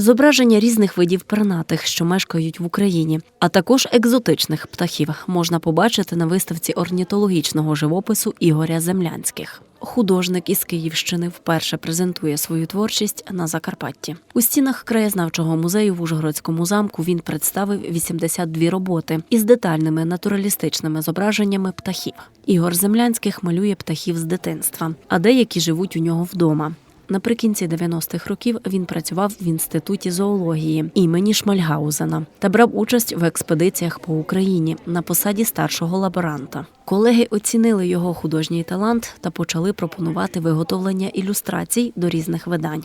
Зображення різних видів пернатих, що мешкають в Україні, а також екзотичних птахів можна побачити на виставці орнітологічного живопису Ігоря Землянських. Художник із Київщини вперше презентує свою творчість на Закарпатті. У стінах краєзнавчого музею в Ужгородському замку він представив 82 роботи із детальними натуралістичними зображеннями птахів. Ігор Землянських малює птахів з дитинства, а деякі живуть у нього вдома. Наприкінці 90-х років він працював в інституті зоології імені Шмальгаузена та брав участь в експедиціях по Україні на посаді старшого лаборанта. Колеги оцінили його художній талант та почали пропонувати виготовлення ілюстрацій до різних видань.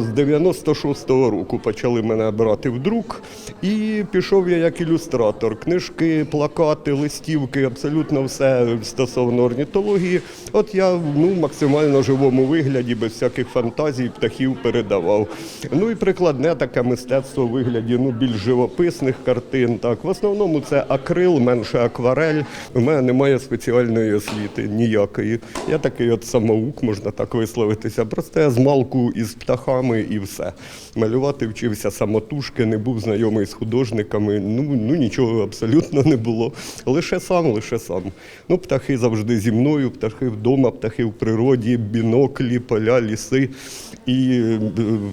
З 96-го року почали мене брати в друк, і пішов я як ілюстратор. Книжки, плакати, листівки, абсолютно все стосовно орнітології. От я ну, в максимально живому вигляді, без всяких фантазій, птахів передавав. Ну і прикладне таке мистецтво у вигляді ну, більш живописних картин. Так. В основному це акрил, менше акварель. У мене немає спеціальної освіти ніякої. Я такий от самоук, можна так висловитися. Просто я з із птахами і все. Малювати вчився самотужки, не був знайомий з художниками. Ну, ну нічого абсолютно не було. Лише сам, лише сам. Ну, птахи завжди зі мною, птахи вдома, птахи в природі, біноклі, поля, ліси. І е,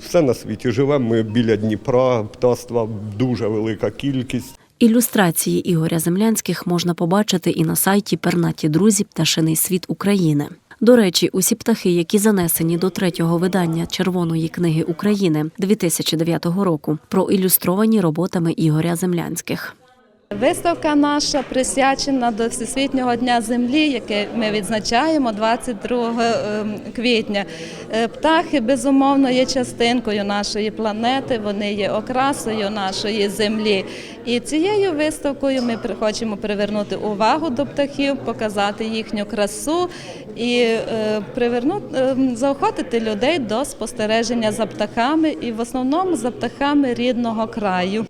все на світі. Живемо ми біля Дніпра, птаства дуже велика кількість. Ілюстрації Ігоря Землянських можна побачити і на сайті Пернаті друзі Пташиний світ України. До речі, усі птахи, які занесені до третього видання Червоної книги України 2009 року, проілюстровані роботами Ігоря Землянських. Виставка наша присвячена до Всесвітнього дня землі, яке ми відзначаємо 22 ем, квітня. Е, Птахи безумовно є частинкою нашої планети, вони є окрасою нашої землі. І цією виставкою ми хочемо привернути увагу до птахів, показати їхню красу і е, привернути ем, заохотити людей до спостереження за птахами і в основному за птахами рідного краю.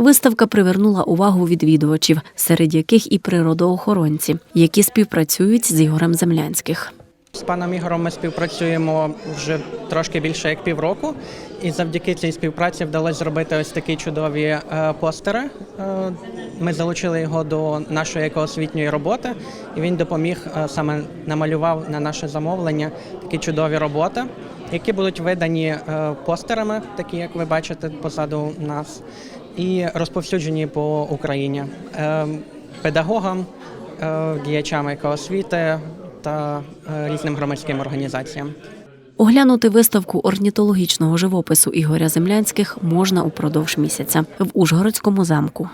Виставка привернула увагу відвідувачів, серед яких і природоохоронці, які співпрацюють з Ігорем Землянських. З паном Ігорем ми співпрацюємо вже трошки більше як півроку, і завдяки цій співпраці вдалося зробити ось такі чудові е, постери. Е, Ми залучили його до нашої екоосвітньої роботи, і він допоміг е, саме намалював на наше замовлення такі чудові роботи, які будуть видані постерами, такі як ви бачите позаду нас, і розповсюджені по Україні Е, педагогам, е, діячам екоосвіти та е, різним громадським організаціям. Оглянути виставку орнітологічного живопису Ігоря Землянських можна упродовж місяця в Ужгородському замку.